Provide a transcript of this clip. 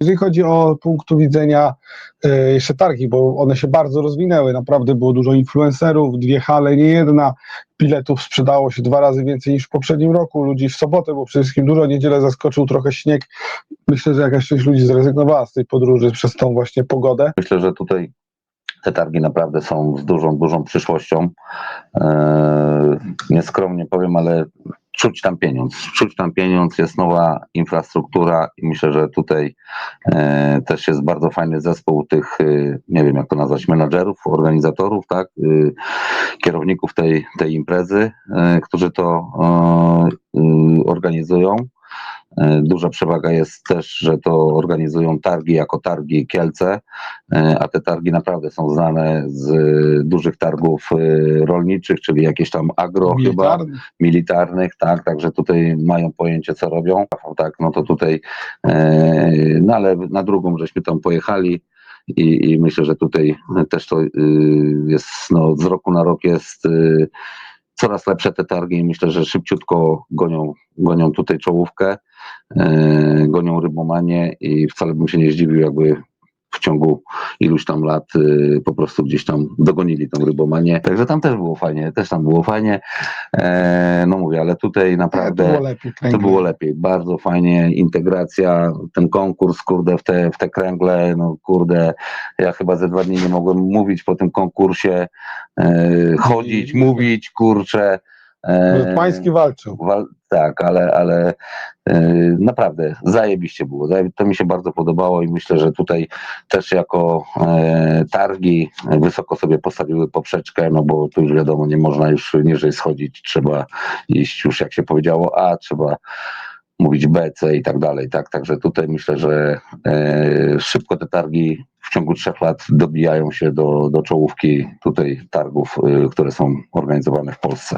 Jeżeli chodzi o punktu widzenia e, jeszcze targi, bo one się bardzo rozwinęły, naprawdę było dużo influencerów, dwie hale, nie jedna, biletów sprzedało się dwa razy więcej niż w poprzednim roku, ludzi w sobotę, bo przede wszystkim dużo, niedzielę zaskoczył trochę śnieg, myślę, że jakaś część ludzi zrezygnowała z tej podróży przez tą właśnie pogodę. Myślę, że tutaj te targi naprawdę są z dużą, dużą przyszłością. Eee, nieskromnie powiem, ale czuć tam pieniądz. Czuć tam pieniądz, jest nowa infrastruktura i myślę, że tutaj e, też jest bardzo fajny zespół tych, y, nie wiem jak to nazwać, menadżerów, organizatorów, tak, y, kierowników tej, tej imprezy, e, którzy to e, organizują. E, Duża przewaga jest też, że to organizują targi jako targi Kielce, e, a te targi naprawdę są znane z dużych targów e, rolniczych, czyli jakieś tam agro chyba, Militarny. militarnych, tak, także tutaj mają pojęcie co robią, tak, no to tutaj, no ale na drugą żeśmy tam pojechali i, i myślę, że tutaj też to jest, no z roku na rok jest coraz lepsze te targi i myślę, że szybciutko gonią, gonią tutaj czołówkę, gonią rybomanie i wcale bym się nie zdziwił, jakby w ciągu iluś tam lat y, po prostu gdzieś tam dogonili tą rybomanię. Także tam też było fajnie, też tam było fajnie. E, no mówię, ale tutaj naprawdę było lepiej. to było lepiej, bardzo fajnie, integracja, ten konkurs, kurde, w te, w te kręgle, no kurde, ja chyba ze dwa dni nie mogłem mówić po tym konkursie, e, chodzić, mówić, kurczę. E, Pański walczył. Wal, tak, ale, ale e, naprawdę zajebiście było. To mi się bardzo podobało i myślę, że tutaj też jako e, targi wysoko sobie postawiły poprzeczkę, no bo tu już wiadomo, nie można już niżej schodzić, trzeba iść już jak się powiedziało A, trzeba mówić B, C i tak dalej, tak, także tutaj myślę, że e, szybko te targi w ciągu trzech lat dobijają się do, do czołówki tutaj targów, e, które są organizowane w Polsce.